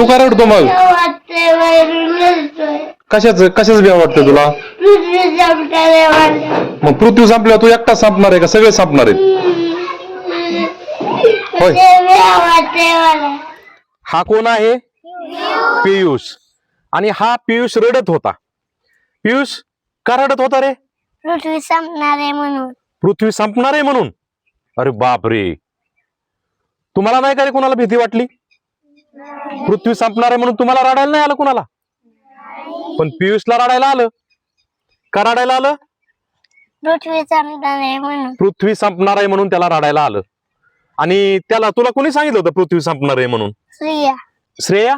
तू का रडतो मग? कशाच कशाच भ्या वाटतं तुला? मग पृथ्वी संपल्यावर तू एकटा संपणार आहे का? सगळे संपणार आहेत. होय. हा कोण आहे? पियुष. आणि हा पियुष रडत होता. पियुष का रडत होता रे? पृथ्वी संपणारे म्हणून. पृथ्वी संपणार आहे म्हणून? अरे बाप रे तुम्हाला नाही का रे कोणाला भीती वाटली? पृथ्वी संपणार आहे म्हणून तुम्हाला रडायला नाही आलं कोणाला? पण पियुषला रडायला आलं. का रडायला आलं? पृथ्वी संपणारे म्हणून. पृथ्वी संपणार आहे म्हणून त्याला रडायला आलं. आणि त्याला तुला कोणी सांगितलं होतं पृथ्वी संपणार आहे म्हणून? स्त्रिया श्रेया?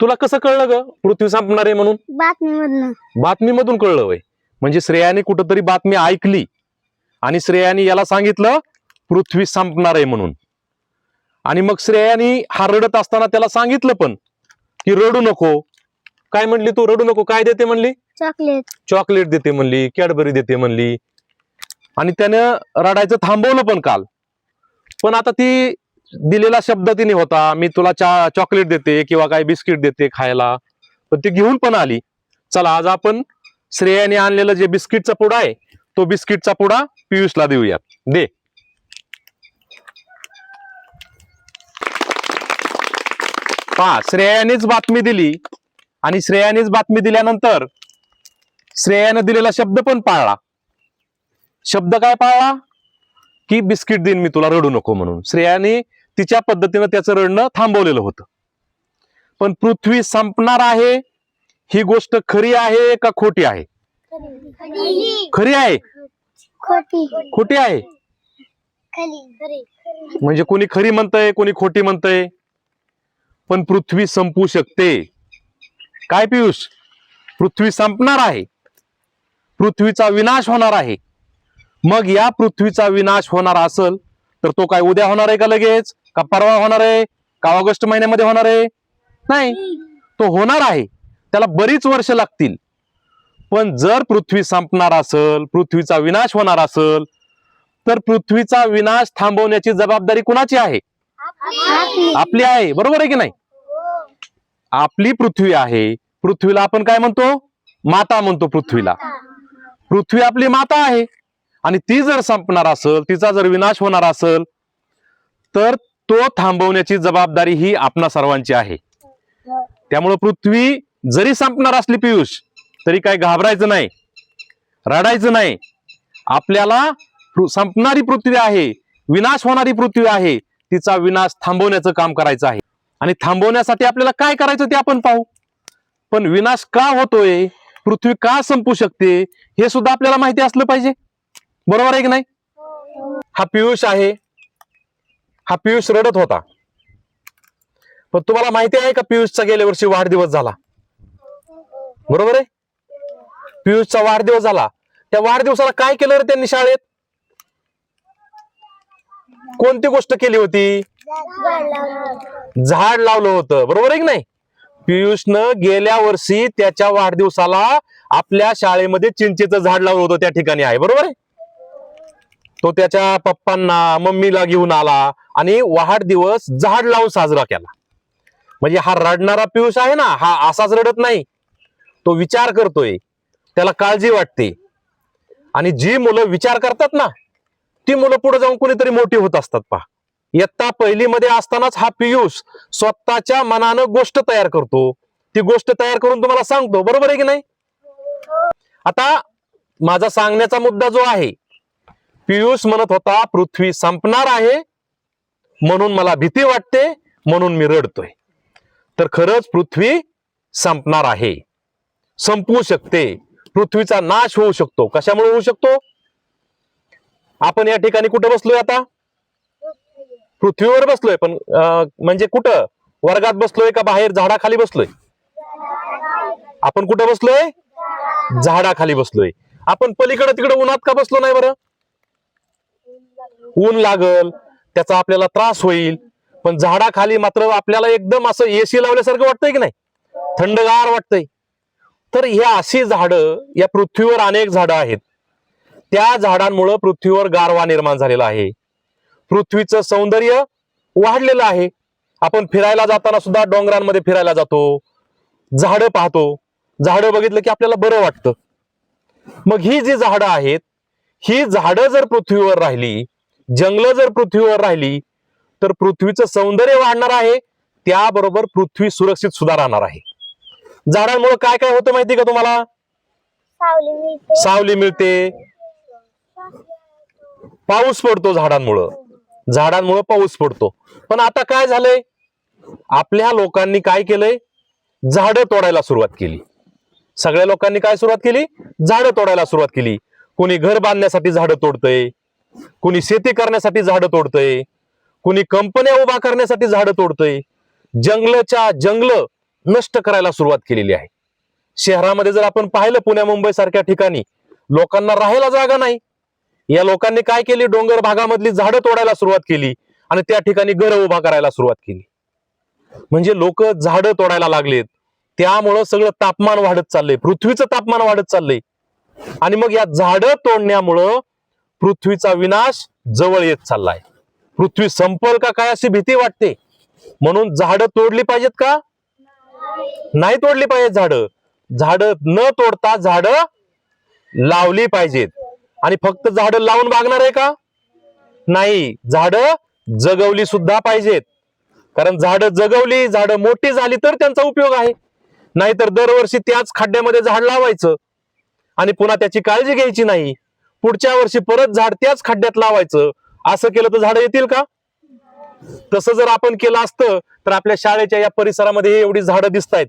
तुला कसं कळलं ग पृथ्वी संपणार आहे म्हणून? बातमीमधून. बातमीमधून कळलं वय. म्हणजे श्रेयाने कुठंतरी बातमी ऐकली. आणि श्रेयाने याला सांगितलं पृथ्वी संपणार आहे म्हणून. आणि मग श्रेयाने हा रडत असताना त्याला सांगितलं पण की रडू नको. काय म्हणली तू? रडू नको. काय देते म्हणली? चॉकलेट. चॉकलेट देते म्हणली कॅडबरी देते म्हणली. आणि त्यानं रडायचं थांबवलं पण काल. पण आता ती दिलेला शब्द तिने होता मी तुला चा चॉकलेट देते किंवा काय बिस्किट देते खायला. पण ती घेऊन पण आली. चला आज आपण श्रेयाने आणलेलं जे बिस्किटचा पुडा आहे तो बिस्किटचा पुडा पियुषला देऊयात. दे. पहा श्रेयानेच बातमी दिली आणि श्रेयानेच बातमी दिल्यानंतर श्रेयाने दिलेला शब्द पण पाळला. शब्द काय पाळला? की बिस्किट देईन मी तुला रडू नको म्हणून. श्रेयाने तिच्या पद्धतीनं त्याचं रडणं थांबवलेलं होतं. पण पृथ्वी संपणार आहे ही गोष्ट खरी आहे का खोटी आहे? खरी आहे. खोटी. खोटी आहे. म्हणजे कोणी खरी म्हणतंय कोणी खोटी म्हणतंय? पण पृथ्वी संपू शकते. काय पियुष? पृथ्वी संपणार आहे. पृथ्वीचा विनाश होणार आहे. मग या पृथ्वीचा विनाश होणार असल तर तो काय उद्या होणार आहे का लगेच? का परवा होणार आहे? का ऑगस्ट महिन्यामध्ये होणार आहे? नाही. तो होणार आहे. त्याला बरीच वर्ष लागतील. पण जर पृथ्वी संपणार असल पृथ्वीचा विनाश होणार असल तर पृथ्वीचा विनाश थांबवण्याची जबाबदारी कुणाची आहे? आपली. आहे. बरोबर आहे की नाही? आपली पृथ्वी आहे. पृथ्वीला आपण काय म्हणतो? माता म्हणतो पृथ्वीला. पृथ्वी आपली माता आहे. आणि ती जर संपणार असेल तिचा जर विनाश होणार असेल तर तो थांबवण्याची जबाबदारी ही आपणा सर्वांची आहे. त्यामुळं पृथ्वी जरी संपणार असली पियुष तरी काय घाबरायचं नाही रडायचं नाही. आपल्याला संपणारी पृथ्वी आहे विनाश होणारी पृथ्वी आहे तिचा विनाश थांबवण्याचं काम करायचं आहे. आणि थांबवण्यासाठी आपल्याला काय करायचं ते आपण पाहू. पण विनाश का होतोय? पृथ्वी का संपू शकते? हे सुद्धा आपल्याला माहिती असलं पाहिजे. बरोबर आहे की नाही? हा पियुष आहे. हा पियुष रडत होता. पण तुम्हाला माहिती आहे का पियुषचा गेल्या वर्षी वाढदिवस झाला? बरोबर आहे? पियुषचा वाढदिवस झाला. त्या वाढदिवसाला काय केलं रे त्यांनी शाळेत? कोणती गोष्ट केली होती? झाड लावलं होतं. बरोबर आहे की नाही? पियुषनं गेल्या वर्षी त्याच्या वाढदिवसाला आपल्या शाळेमध्ये चिंचेचं झाड लावलं होतं त्या ठिकाणी आहे. बरोबर आहे? तो त्याच्या पप्पांना मम्मीला घेऊन आला आणि वाढदिवस झाड लावून साजरा केला. म्हणजे हा रडणारा पियुष आहे ना हा असाच रडत नाही. तो विचार करतोय. त्याला काळजी वाटते. आणि जी मुलं विचार करतात ना ती मुलं पुढे जाऊन कुणीतरी मोठी होत असतात पहा. इयत्ता पहिलीमध्ये असतानाच हा पियुष स्वतःच्या मनानं गोष्ट तयार करतो. ती गोष्ट तयार करून तुम्हाला सांगतो. बरोबर आहे की नाही? आता माझा सांगण्याचा मुद्दा जो आहे पियुष म्हणत होता पृथ्वी संपणार आहे म्हणून मला भीती वाटते म्हणून मी रडतोय. तर खरंच पृथ्वी संपणार आहे. संपू शकते. पृथ्वीचा नाश होऊ शकतो. कशामुळे होऊ शकतो? आपण या ठिकाणी कुठे बसलोय आता? पृथ्वीवर बसलोय पण म्हणजे कुठं? वर्गात बसलोय का बाहेर झाडाखाली बसलोय? आपण कुठं बसलोय? झाडाखाली बसलोय. आपण पलीकडे तिकडे उन्हात का बसलो नाही बरं? ऊन लागल त्याचा आपल्याला त्रास होईल पण झाडाखाली मात्र आपल्याला एकदम असं एसी लावल्यासारखं वाटतंय की नाही? थंडगार वाटतंय. तर ह्या अशी झाडं या पृथ्वीवर अनेक झाडं आहेत. त्या झाडांमुळं पृथ्वीवर गारवा निर्माण झालेला आहे. पृथ्वीचं सौंदर्य वाढलेलं आहे. आपण फिरायला जाताना सुद्धा डोंगरांमध्ये फिरायला जातो. झाडं पाहतो. झाडं बघितलं की आपल्याला बरं वाटतं. मग ही जी झाडं आहेत ही झाडं जर पृथ्वीवर राहिली जंगलं जर पृथ्वीवर राहिली तर पृथ्वीचं सौंदर्य वाढणार आहे. त्याबरोबर पृथ्वी सुरक्षित सुद्धा राहणार आहे. झाडांमुळे काय काय होतं माहिती का तुम्हाला? सावली मिळते. सावली मिळते. पाऊस पडतो झाडांमुळं. झाडांमुळं पाऊस पडतो. पण आता काय झालंय? आपल्या लोकांनी काय केलंय? झाडं तोडायला सुरुवात केली. सगळ्या लोकांनी काय सुरुवात केली? झाडं तोडायला सुरुवात केली. कुणी घर बांधण्यासाठी झाडं तोडतंय कुणी शेती करण्यासाठी झाडं तोडतंय कुणी कंपन्या उभा करण्यासाठी झाडं तोडतंय. जंगलच्या जंगल नष्ट करायला सुरुवात केलेली आहे. शहरामध्ये जर आपण पाहिलं पुण्या मुंबई सारख्या ठिकाणी लोकांना राहायला जागा नाही. या लोकांनी काय केली? डोंगर भागामधली झाडं तोडायला सुरुवात केली आणि त्या ठिकाणी घरं उभा करायला सुरुवात केली. म्हणजे लोक झाडं तोडायला लागलेत. त्यामुळं सगळं तापमान वाढत चाललंय. पृथ्वीचं तापमान वाढत चाललंय. आणि मग या झाडं तोडण्यामुळं पृथ्वीचा विनाश जवळ येत चाललाय. पृथ्वी संपल का काय अशी भीती वाटते? म्हणून झाडं तोडली पाहिजेत का? नाही तोडली पाहिजेत झाडं. झाडं न तोडता झाडं लावली पाहिजेत. आणि फक्त झाड लावून भागणार आहे का? नाही. झाड जगवली सुद्धा पाहिजेत. कारण झाडं जगवली झाड मोठी झाली तर त्यांचा उपयोग आहे. नाहीतर दरवर्षी त्याच खड्ड्यामध्ये झाड लावायचं आणि पुन्हा त्याची काळजी घ्यायची नाही. पुढच्या वर्षी परत झाड त्याच खड्ड्यात लावायचं. असं केलं तर झाड येतील का? तसं जर आपण केलं असतं तर आपल्या शाळेच्या या परिसरामध्ये एवढी झाडं दिसत आहेत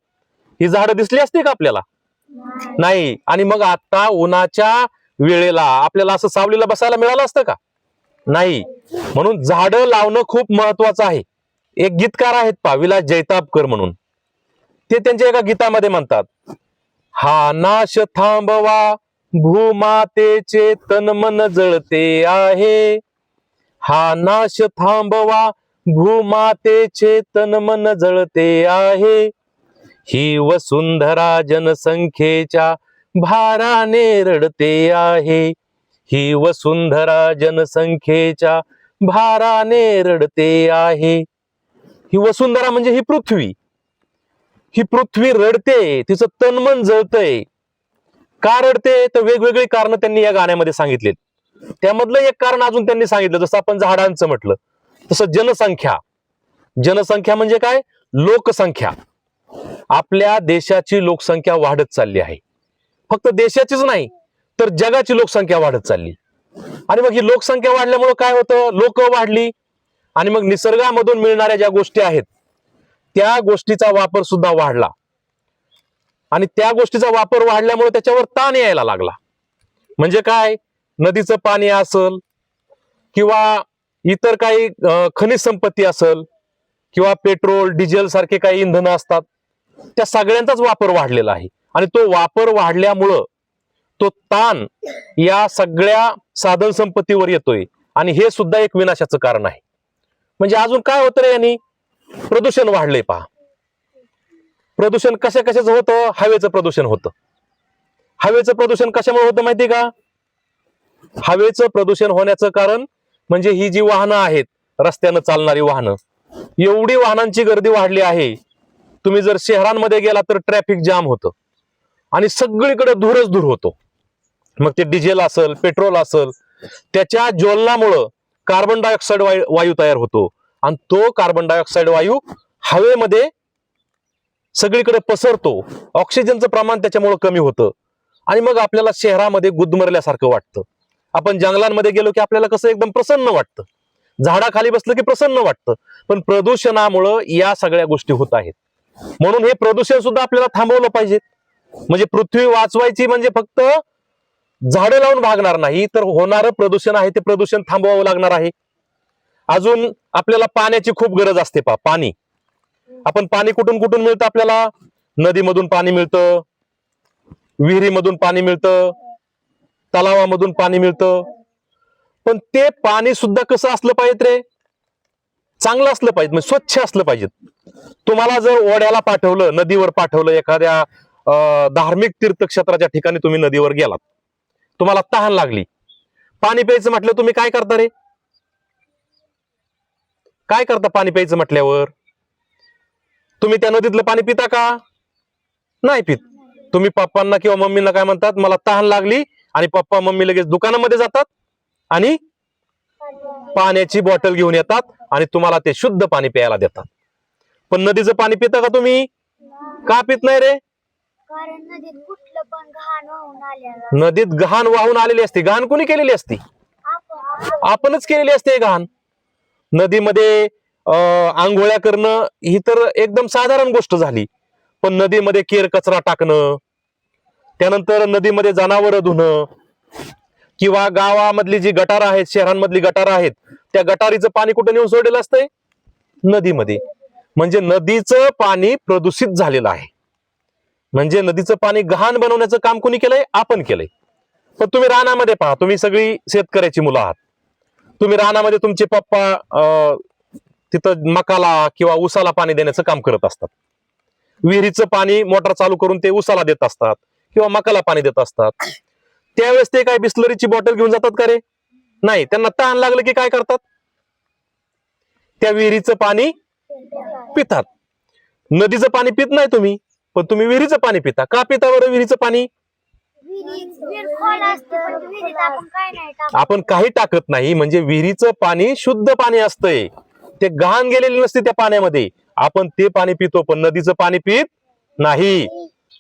ही झाडं दिसली असती का आपल्याला? नाही. आणि मग आता उन्हाच्या वेळेला आपल्याला असं सावलीला बसायला मिळालं असतं का? नाही. म्हणून झाडं लावणं खूप महत्वाचं आहे. एक गीतकार आहेत पा विलास जैतापकर म्हणून. ते त्यांच्या एका गीतामध्ये म्हणतात हा नाश थांबवा भूमातेचे तन मन जळते आहे. हा नाश थांबवा भूमातेचे तन मन जळते आहे. ही वसुंधरा जनसंख्येच्या भाराने रडते आहे. ही वसुंधरा जनसंख्येच्या भाराने रडते आहे. ही वसुंधरा म्हणजे ही पृथ्वी. ही पृथ्वी रडते तिचं तनमन जळतंय. का रडते? तर वेगवेगळी कारण त्यांनी या गाण्यामध्ये सांगितलेत. त्यामधलं एक कारण अजून त्यांनी सांगितलं जसं आपण झाडांचं म्हटलं तसं जनसंख्या. जनसंख्या म्हणजे काय? लोकसंख्या. आपल्या देशाची लोकसंख्या वाढत चालली आहे. फक्त देशाचीच नाही तर जगाची लोकसंख्या वाढत चालली. आणि मग ही लोकसंख्या वाढल्यामुळे काय होतं? लोक वाढली. आणि मग निसर्गामधून मिळणाऱ्या ज्या गोष्टी आहेत त्या गोष्टीचा वापर सुद्धा वाढला. आणि त्या गोष्टीचा वापर वाढल्यामुळे त्याच्यावर ताण यायला लागला. म्हणजे काय? नदीचं पाणी असल किंवा इतर काही खनिज संपत्ती असल किंवा पेट्रोल डिझेल सारखे काही इंधनं असतात त्या सगळ्यांचाच वापर वाढलेला आहे. आणि तो वापर वाढल्यामुळं तो ताण या सगळ्या साधन संपत्तीवर येतोय. आणि हे सुद्धा एक विनाशाचं कारण आहे. म्हणजे अजून काय होतं रे यांनी? प्रदूषण वाढलंय पहा. प्रदूषण कशा कशाचं होतं? हवेचं प्रदूषण होतं. हवेचं प्रदूषण कशामुळे होतं माहिती का? हवेचं प्रदूषण होण्याचं कारण म्हणजे ही जी वाहनं आहेत रस्त्यानं चालणारी वाहनं एवढी वाहनांची गर्दी वाढली आहे. तुम्ही जर शहरांमध्ये गेला तर ट्रॅफिक जाम होतं. आणि सगळीकडे धूरच धूर होतो. मग ते डिझेल असेल पेट्रोल असेल त्याच्या ज्वलनामुळं कार्बन डायऑक्साईड वायू वायू तयार होतो. आणि तो कार्बन डायऑक्साईड वायू हवेमध्ये सगळीकडे पसरतो. ऑक्सिजनचं प्रमाण त्याच्यामुळे कमी होतं. आणि मग आपल्याला शहरामध्ये गुदमरल्यासारखं वाटतं. आपण जंगलांमध्ये गेलो की आपल्याला कसं एकदम प्रसन्न वाटतं. झाडाखाली बसलं की प्रसन्न वाटतं. पण प्रदूषणामुळं या सगळ्या गोष्टी होत आहेत. म्हणून हे प्रदूषण सुद्धा आपल्याला थांबवलं पाहिजे. म्हणजे पृथ्वी वाचवायची म्हणजे फक्त झाडं लावून भागणार नाही तर होणारं प्रदूषण आहे ते प्रदूषण थांबवावं लागणार आहे. अजून आपल्याला पाण्याची खूप गरज असते पा पाणी. आपण पाणी कुठून कुठून मिळतं आपल्याला? नदीमधून पाणी मिळतं विहिरीमधून पाणी मिळतं तलावामधून पाणी मिळतं. पण ते पाणी सुद्धा कसं असलं पाहिजे रे? चांगलं असलं पाहिजे म्हणजे स्वच्छ असलं पाहिजे. तुम्हाला जर ओढ्याला पाठवलं नदीवर पाठवलं एखाद्या धार्मिक तीर्थक्षेत्राच्या ठिकाणी तुम्ही नदीवर गेलात. तुम्हाला तहान लागली. पाणी प्यायचं म्हटलं तुम्ही काय करता रे? काय करता पाणी प्यायचं म्हटल्यावर? तुम्ही त्या नदीतलं पाणी पिता का? नाही पित. तुम्ही पप्पांना किंवा मम्मींना काय म्हणतात? मला तहान लागली आणि पप्पा मम्मी लगेच दुकानामध्ये जातात आणि पाण्याची बॉटल घेऊन येतात आणि तुम्हाला ते शुद्ध पाणी प्यायला देतात. पण नदीचं पाणी पिता का तुम्ही? का पित नाही रे? कारण नदीत कुठलं पण घाण वाहून आलेलं नदीत घाण वाहून आलेली असते. घाण कोणी केलेली असती? आपण आपणच केलेली असते घाण. नदीमध्ये आंघोळ्या करणं ही तर एकदम साधारण गोष्ट झाली. पण नदीमध्ये केर कचरा टाकणं त्यानंतर नदीमध्ये जनावरं धुणं किंवा गावामधली जी गटार आहेत शहरांमधली गटार आहेत त्या गटारीचं पाणी कुठं नेऊन सोडलेलं असतंय? नदीमध्ये. म्हणजे नदीचं पाणी प्रदूषित झालेलं आहे. म्हणजे नदीचं पाणी गहाण बनवण्याचं काम कोणी केलंय? आपण केलंय. पण तुम्ही रानामध्ये पहा तुम्ही सगळी शेतकऱ्याची मुलं आहात. तुम्ही रानामध्ये तुमचे पप्पा अं, तिथं मकाला किंवा उसाला पाणी देण्याचं काम करत असतात. विहिरीचं पाणी मोटर चालू करून ते उसाला देत असतात किंवा मकाला पाणी देत असतात. त्यावेळेस ते काय बिस्लरीची बॉटल घेऊन जातात का रे? नाही त्यांना तहान लागलं की काय करतात? त्या विहिरीचं पाणी पितात. नदीचं पाणी पित नाही तुम्ही. पण तुम्ही विहिरीचं पाणी पिता. का पिता बरं विहिरीचं पाणी? आपण काही टाकत नाही म्हणजे विहिरीचं पाणी शुद्ध पाणी असतंय. ते गहाण गेलेले नसते त्या पाण्यामध्ये. आपण ते पाणी पितो पण नदीचं पाणी पित नाही.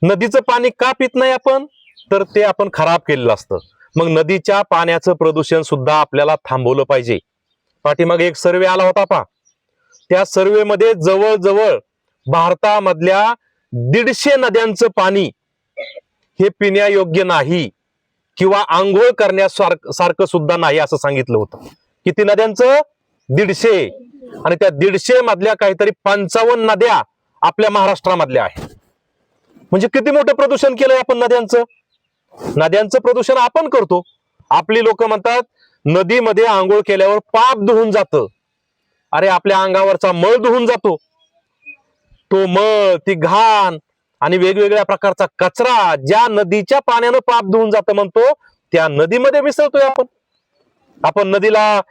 नदीचं पाणी का पित नाही आपण? तर ते आपण खराब केलेलं असतं. मग नदीच्या पाण्याचं प्रदूषण सुद्धा आपल्याला थांबवलं पाहिजे. पाठीमागे एक सर्वे आला होता पा त्या सर्वेमध्ये जवळजवळ भारतामधल्या दीडशे नद्यांचं पाणी हे पिण्यायोग्य नाही किंवा आंघोळ करण्यासारखं सारखं सुद्धा नाही असं सांगितलं होतं. किती नद्यांचं? दीडशे. आणि त्या दीडशे मधल्या काहीतरी पंचावन्न नद्या आपल्या महाराष्ट्रामधल्या आहेत. म्हणजे किती मोठं प्रदूषण केलंय आपण नद्यांचं? नद्यांचं प्रदूषण आपण करतो. आपली लोक म्हणतात नदीमध्ये आंघोळ केल्यावर पाप धुवून जातं. अरे आपल्या अंगावरचा मळ धुवून जातो. तो मळ ती घाण आणि वेगवेगळ्या प्रकारचा कचरा ज्या नदीच्या पाण्यानं पाप धुवून जातं म्हणतो त्या नदीमध्ये मिसळतोय आपण. आपण नदीला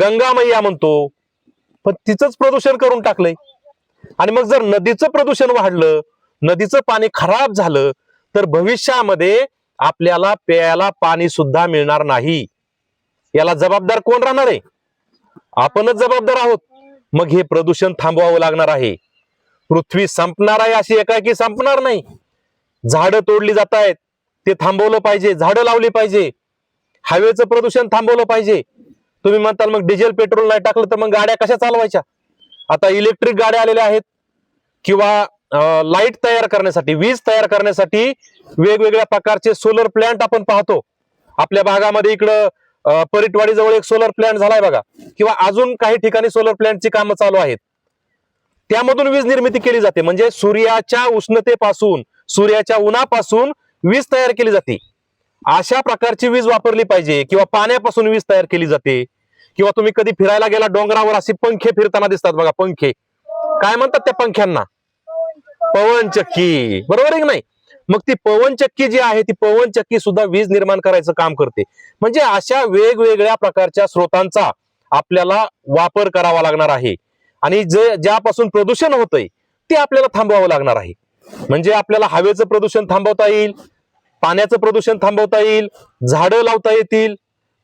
गंगा मैया म्हणतो पण तिचंच प्रदूषण करून टाकलंय. आणि मग जर नदीचं प्रदूषण वाढलं नदीचं पाणी खराब झालं तर भविष्यामध्ये आपल्याला प्यायला पाणी सुद्धा मिळणार नाही. याला जबाबदार कोण राहणार आहे? आपणच जबाबदार आहोत. मग हे प्रदूषण थांबवावं लागणार आहे. पृथ्वी संपणार आहे अशी एकाएकी संपणार नाही. झाडं तोडली जात आहेत ते थांबवलं पाहिजे झाडं लावली पाहिजे हवेचं प्रदूषण थांबवलं पाहिजे. तुम्ही म्हणताल मग डिझेल पेट्रोल नाही टाकलं तर मग गाड्या कशा चालवायच्या? आता इलेक्ट्रिक गाड्या आलेल्या आहेत किंवा लाइट तयार करण्यासाठी वीज तयार करण्यासाठी वेगवेगळ्या प्रकारचे सोलर प्लॅन्ट आपण पाहतो. आपल्या भागामध्ये इकडं अं, परिटवाडी जवळ एक सोलर प्लॅन्ट झालाय बघा. किंवा अजून काही ठिकाणी सोलर प्लॅन्टची कामं चालू आहेत. त्यामधून वीज निर्मिती केली जाते. म्हणजे सूर्याच्या उष्णतेपासून सूर्याच्या उन्हापासून वीज तयार केली जाते. अशा प्रकारची वीज वापरली पाहिजे किंवा पाण्यापासून वीज तयार केली जाते. किंवा तुम्ही कधी फिरायला गेला डोंगरावर असे पंखे फिरताना दिसतात बघा पंखे. काय म्हणतात त्या पंख्यांना? पवनचक्की. बरोबर आहे की नाही? मग ती पवनचक्की जी आहे ती पवनचक्की सुद्धा वीज निर्माण करायचं काम करते. म्हणजे अशा वेगवेगळ्या प्रकारच्या स्रोतांचा आपल्याला वापर करावा लागणार आहे. आणि जे ज्यापासून प्रदूषण होतंय ते आपल्याला थांबवावं लागणार आहे. म्हणजे आपल्याला हवेचं प्रदूषण थांबवता येईल पाण्याचं प्रदूषण थांबवता येईल झाडं लावता येतील.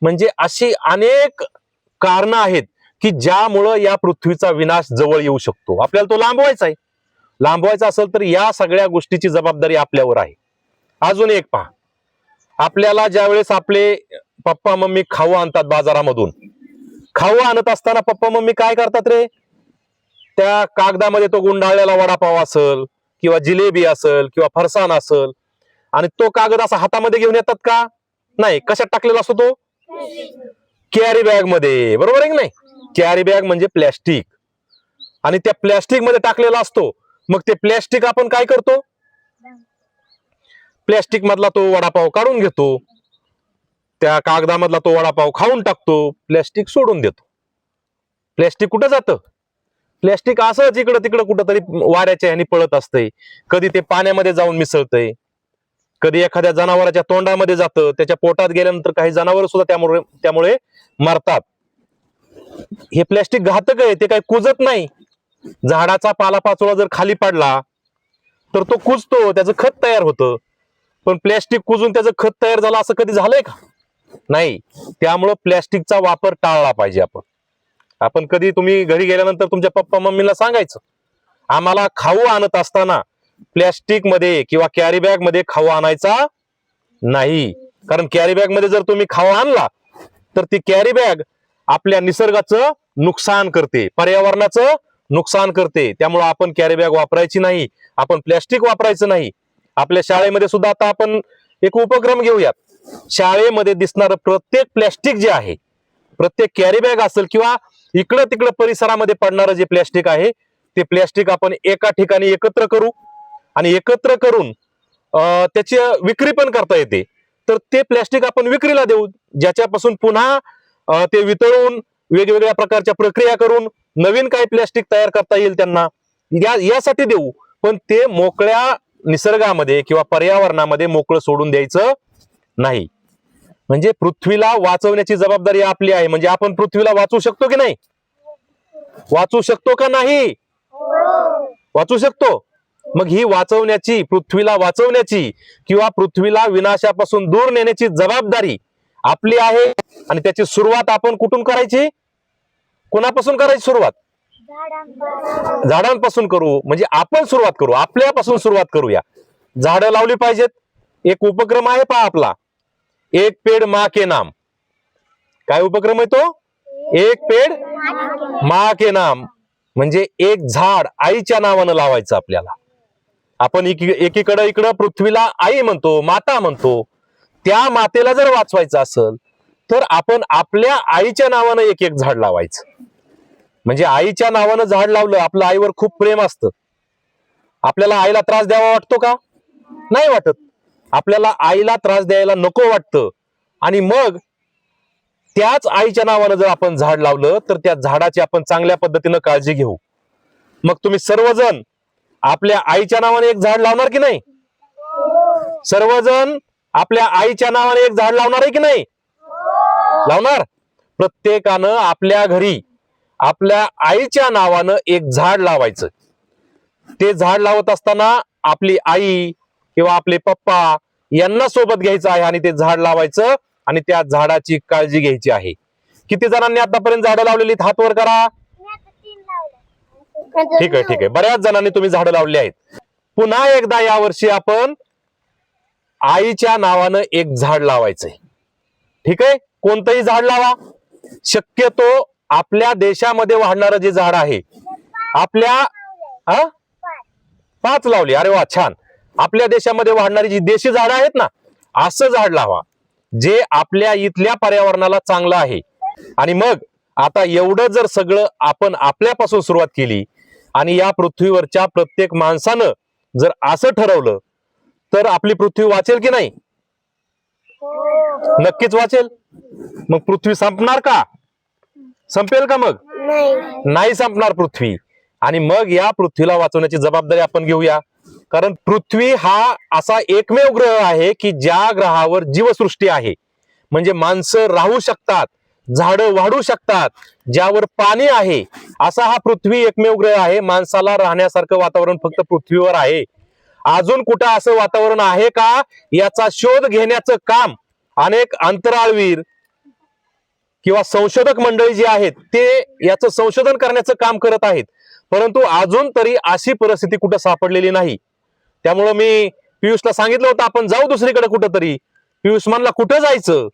म्हणजे अशी अनेक कारणं आहेत की ज्यामुळं या पृथ्वीचा विनाश जवळ येऊ शकतो. आपल्याला तो लांबवायचा आहे. लांबवायचा असेल तर या सगळ्या गोष्टीची जबाबदारी आपल्यावर आहे. अजून एक पहा. आपल्याला ज्यावेळेस आपले पप्पा मम्मी खाऊ आणतात बाजारामधून खाऊ आणत असताना पप्पा मम्मी काय करतात रे? त्या कागदामध्ये तो गुंडाळलेला वडापाव असल किंवा जिलेबी असल किंवा फरसाण असल आणि तो कागद असा हातामध्ये घेऊन येतात का? नाही. कशात टाकलेला असतो तो? कॅरी बॅगमध्ये बरोबर आहे की नाही? कॅरी बॅग म्हणजे प्लॅस्टिक. आणि त्या प्लॅस्टिकमध्ये टाकलेला असतो. मग ते प्लॅस्टिक आपण काय करतो? प्लॅस्टिक मधला तो वडापाव काढून घेतो. त्या कागदामधला तो वडापाव खाऊन टाकतो. प्लॅस्टिक सोडून देतो. प्लॅस्टिक कुठं जातं? प्लॅस्टिक असंच इकडं तिकडं कुठंतरी वाऱ्याच्या ह्यानी पळत असतंय. कधी ते पाण्यामध्ये जाऊन मिसळतंय. कधी एखाद्या जनावराच्या तोंडामध्ये जातं. त्याच्या पोटात गेल्यानंतर काही जनावर सुद्धा त्यामुळे त्यामुळे मरतात. हे प्लॅस्टिक घातक आहे. ते काही कुजत नाही. झाडाचा पालापाचोळा जर खाली पडला तर तो कुजतो. त्याचं खत तयार होतं. पण प्लॅस्टिक कुजून त्याचं खत तयार झालं असं कधी झालंय का? नाही. त्यामुळं प्लॅस्टिकचा वापर टाळला पाहिजे आपण. आपण कधी तुम्ही घरी गेल्यानंतर तुमच्या पप्पा मम्मीला सांगायचं? आम्हाला खाऊ आणत असताना प्लॅस्टिकमध्ये किंवा कॅरी बॅगमध्ये खाऊ आणायचा नाही. कारण कॅरी बॅगमध्ये जर तुम्ही खाऊ आणला तर ती कॅरी बॅग आपल्या निसर्गाचं नुकसान करते. पर्यावरणाचं नुकसान करते. त्यामुळं आपण कॅरी बॅग वापरायची नाही. आपण प्लॅस्टिक वापरायचं नाही. आपल्या शाळेमध्ये सुद्धा आता आपण एक उपक्रम घेऊयात. शाळेमध्ये दिसणारं प्रत्येक प्लॅस्टिक जे आहे प्रत्येक कॅरी बॅग असेल किंवा इकडं तिकडं परिसरामध्ये पडणारं जे प्लॅस्टिक आहे ते प्लॅस्टिक आपण एका ठिकाणी एकत्र करू आणि एकत्र करून त्याची विक्री पण करता येते. तर ते प्लॅस्टिक आपण विक्रीला देऊ ज्याच्यापासून पुन्हा ते वितळून वेगवेगळ्या प्रकारच्या प्रक्रिया करून नवीन काही प्लॅस्टिक तयार करता येईल त्यांना या यासाठी देऊ. पण ते मोकळ्या निसर्गामध्ये किंवा पर्यावरणामध्ये मोकळं सोडून द्यायचं नाही. म्हणजे पृथ्वीला वाचवण्याची जबाबदारी आपली आहे. म्हणजे आपण पृथ्वीला वाचवू शकतो की नाही? वाचू शकतो का नाही? वाचू शकतो. मग ही वाचवण्याची पृथ्वीला वाचवण्याची किंवा पृथ्वीला विनाशापासून दूर नेण्याची जबाबदारी आपली आहे. आणि त्याची सुरुवात आपण कुठून करायची? कोणापासून करायची सुरुवात? झाडांपासून झाडांपासून करू. म्हणजे आपण सुरुवात करू. आपल्यापासून सुरुवात करूया. झाडं लावली पाहिजेत. एक उपक्रम आहे पहा आपला. एक पेड मा के नाम. काय उपक्रम आहे तो? एक पेड मा के नाम. म्हणजे एक झाड आईच्या नावानं लावायचं आपल्याला. आपण एकी- एकीकडं इकडं पृथ्वीला आई म्हणतो माता म्हणतो. त्या मातेला जर वाचवायचं असेल तर आपण आपल्या आईच्या नावानं एक एक झाड लावायचं. म्हणजे आईच्या नावानं झाड लावलं आपलं आईवर खूप प्रेम असतं. आपल्याला आईला त्रास द्यावा वाटतो का? नाही वाटत. आपल्याला आईला त्रास द्यायला नको वाटतं. आणि मग त्याच आईच्या नावानं जर आपण झाड लावलं तर त्या झाडाची आपण चांगल्या पद्धतीनं काळजी घेऊ. मग तुम्ही सर्वजण आपल्या आईच्या नावाने एक झाड लावणार की नाही? सर्वजण आपल्या आईच्या नावाने एक झाड लावणार आहे की नाही? लावणार. प्रत्येकानं आपल्या घरी आपल्या आईच्या नावानं एक झाड लावायचं. ते झाड लावत असताना आपली आई किंवा आपले पप्पा यांना सोबत घ्यायचं आहे आणि ते झाड लावायचं आणि त्या झाडाची काळजी घ्यायची आहे. किती जणांनी आतापर्यंत झाडं लावलेली हात वर करा. ठीक आहे ठीक आहे. बऱ्याच जणांनी तुम्ही झाडं लावली आहेत. पुन्हा एकदा यावर्षी आपण आईच्या नावानं एक झाड लावायचंय. ठीक आहे? कोणतंही झाड लावा. शक्यतो आपल्या देशामध्ये वाढणारं जे झाड आहे आपल्या पाच लावली. अरे वा छान. आपल्या देशामध्ये वाढणारी जी देशी झाडं आहेत ना असं झाड लावा जे आपल्या इथल्या पर्यावरणाला चांगलं आहे. आणि मग आता एवढं जर सगळं आपण आपल्यापासून सुरुवात केली आणि या पृथ्वीवरच्या प्रत्येक माणसानं जर असं ठरवलं तर आपली पृथ्वी वाचेल की नाही? नक्कीच वाचेल. मग पृथ्वी संपणार का? संपेल का मग? नाही. संपणार पृथ्वी. आणि मग या पृथ्वीला वाचवण्याची जबाबदारी आपण घेऊया. कारण पृथ्वी हा असा एकमेव ग्रह आहे की ज्या ग्रहावर जीवसृष्टी आहे. म्हणजे माणसं राहू शकतात झाडं वाढू शकतात ज्यावर पाणी आहे असा हा पृथ्वी एकमेव ग्रह आहे. माणसाला राहण्यासारखं वातावरण फक्त पृथ्वीवर आहे. अजून कुठं असं वातावरण आहे का? याचा शोध घेण्याचं काम अनेक अंतराळवीर किंवा संशोधक मंडळी जी आहेत ते याचं संशोधन करण्याचं काम करत आहेत. परंतु अजून तरी अशी परिस्थिती कुठं सापडलेली नाही. त्यामुळं मी पियुषला सांगितलं होतं आपण जाऊ दुसरीकडे कुठं तरी पियुष म्हणला कुठं जायचं?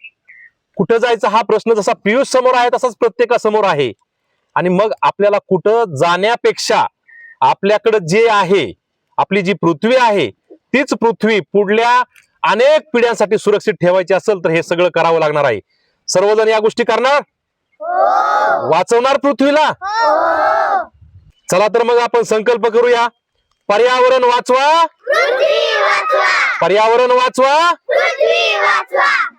कुठं जायचं हा प्रश्न जसा पियुष समोर आहे तसाच प्रत्येकासमोर आहे. आणि मग आपल्याला कुठं जाण्यापेक्षा आपल्याकडं जे आहे आपली जी पृथ्वी आहे तीच पृथ्वी पुढल्या अनेक पिढ्यांसाठी सुरक्षित ठेवायची असेल तर हे सगळं करावं लागणार आहे. सर्वजण या गोष्टी करणार? वाचवणार पृथ्वीला? चला तर मग आपण संकल्प करूया. पर्यावरण वाचवा. पर्यावरण वाचवा. पृथ्वी वाचवा.